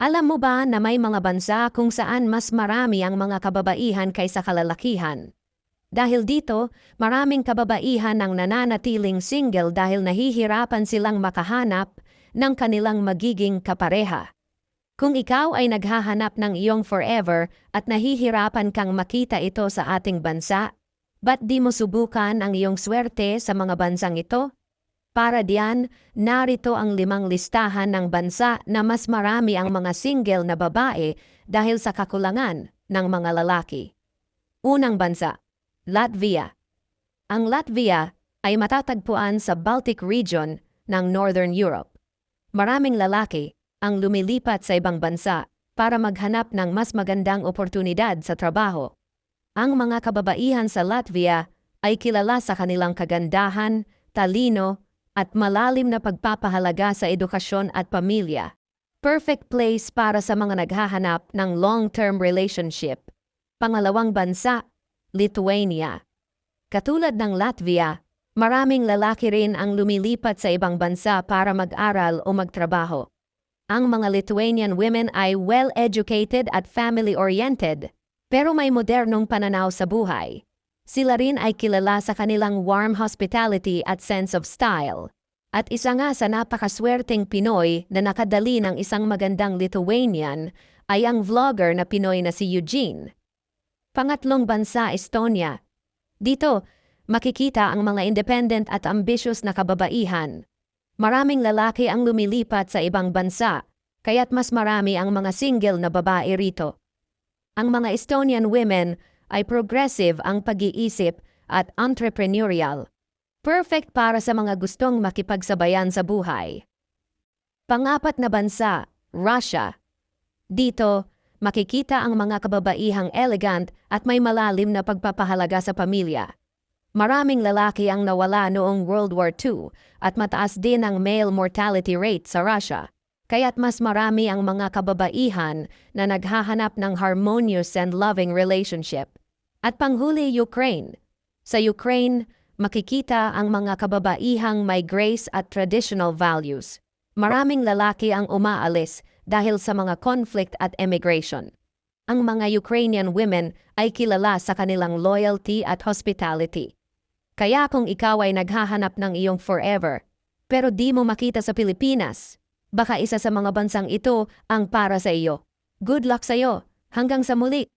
Alam mo ba na may mga bansa kung saan mas marami ang mga kababaihan kaysa kalalakihan? Dahil dito, maraming kababaihan ang nananatiling single dahil nahihirapan silang makahanap ng kanilang magiging kapareha. Kung ikaw ay naghahanap ng iyong forever at nahihirapan kang makita ito sa ating bansa, ba't di mo subukan ang iyong swerte sa mga bansang ito? Para diyan, narito ang limang listahan ng bansa na mas marami ang mga single na babae dahil sa kakulangan ng mga lalaki. Unang bansa, Latvia. Ang Latvia ay matatagpuan sa Baltic region ng Northern Europe. Maraming lalaki ang lumilipat sa ibang bansa para maghanap ng mas magandang oportunidad sa trabaho. Ang mga kababaihan sa Latvia ay kilala sa kanilang kagandahan, talino, at malalim na pagpapahalaga sa edukasyon at pamilya. Perfect place para sa mga naghahanap ng long-term relationship. Pangalawang bansa, Lithuania. Katulad ng Latvia, maraming lalaki rin ang lumilipat sa ibang bansa para mag-aral o magtrabaho. Ang mga Lithuanian women ay well-educated at family-oriented, pero may modernong pananaw sa buhay. Sila rin ay kilala sa kanilang warm hospitality at sense of style. At isa nga sa napakaswerteng Pinoy na nakadali ng isang magandang Lithuanian ay ang vlogger na Pinoy na si Eugene. Pangatlong bansa, Estonia. Dito, makikita ang mga independent at ambitious na kababaihan. Maraming lalaki ang lumilipat sa ibang bansa, kaya't mas marami ang mga single na babae rito. Ang mga Estonian women ay progressive ang pag-iisip at entrepreneurial. Perfect para sa mga gustong makipagsabayan sa buhay. Pangapat na bansa, Russia. Dito, makikita ang mga kababaihang elegant at may malalim na pagpapahalaga sa pamilya. Maraming lalaki ang nawala noong World War II at mataas din ang male mortality rate sa Russia kaya't mas marami ang mga kababaihan na naghahanap ng harmonious and loving relationship. At panghuli Ukraine. Sa Ukraine, makikita ang mga kababaihang may grace at traditional values. Maraming lalaki ang umaalis dahil sa mga conflict at emigration. Ang mga Ukrainian women ay kilala sa kanilang loyalty at hospitality. Kaya kung ikaw ay naghahanap ng iyong forever, pero di mo makita sa Pilipinas, Baka isa sa mga bansang ito ang para sa iyo. Good luck sa iyo. Hanggang sa muli.